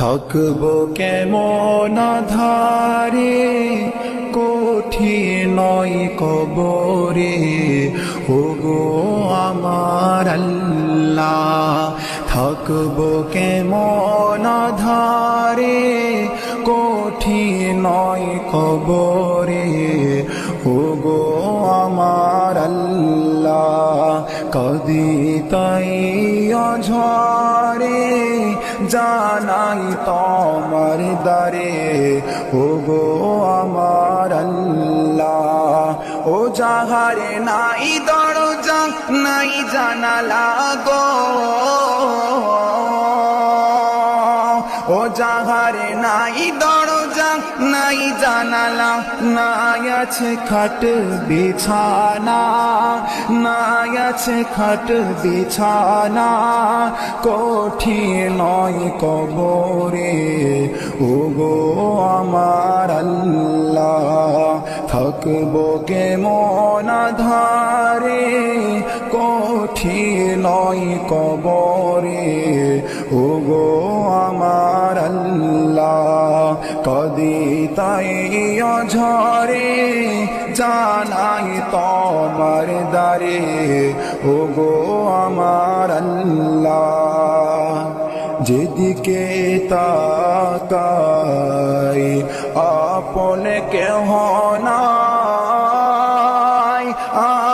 থাকব কেমন ধারে কঠিন নয় কবরে। ওগো আমার আল্লাহ, থাকব কেমন ধারে কঠিন নয় কবরে। ওগো আমার আল্লাহ, কদি তাই ঝরে জানাই তোমার দারে ওগো আমার আল্লাহ। ও যাহারে নাই দরজা, নাই জানালা গো। ও যাহারে নাই দরজা, নাই জানালা, নাই আছে খাট বিছানা, নাই আছে খাট বিছানা। কঠিন নয় কবরে। ও গো আমার আল্লাহ, থাকব কেমন ধারে কঠিন নয় কবরে। ও গো আমার আল্লাহ, কদি তাই ঝরে জানাই তোমার দারে ও গো আমার যেদিকে তাকাই, আপন কেহ নাই।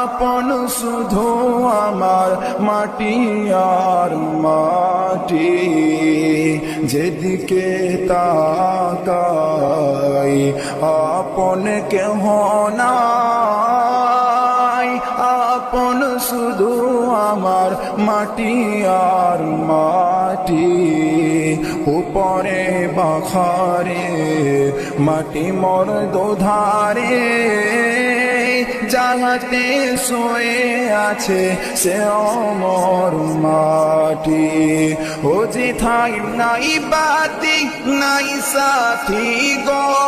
আপন শুধু আমার মাটি আর মাটি। যেদিকে তাকাই, আপন কেহ নাই। শুধু আমার মাটি আর মাটি, উপরে বাখারে, মাটি মর দোধারে যাহাতে শোয়ে আছে সে অমর মাটি। ও যে থাই নাই বাতি, নাই সাথী গো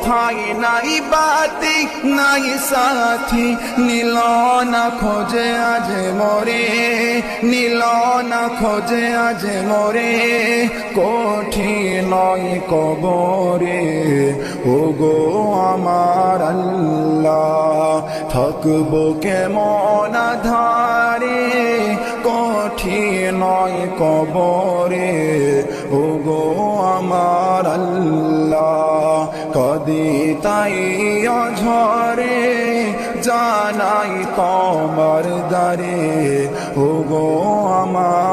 ও যে থাই নাই বাতি নাই সাথী নীল না খোঁজে আজ মরে নীল না খোঁজে আজ মরে নয় কবরে ও গো আমার আল্লাহ থাকব কেমন ধারে কঠিন নয় কবরে ও গো আমার আল্লাহ কদি তাই ঝরে জানাই তোমার দারে ও গো আমার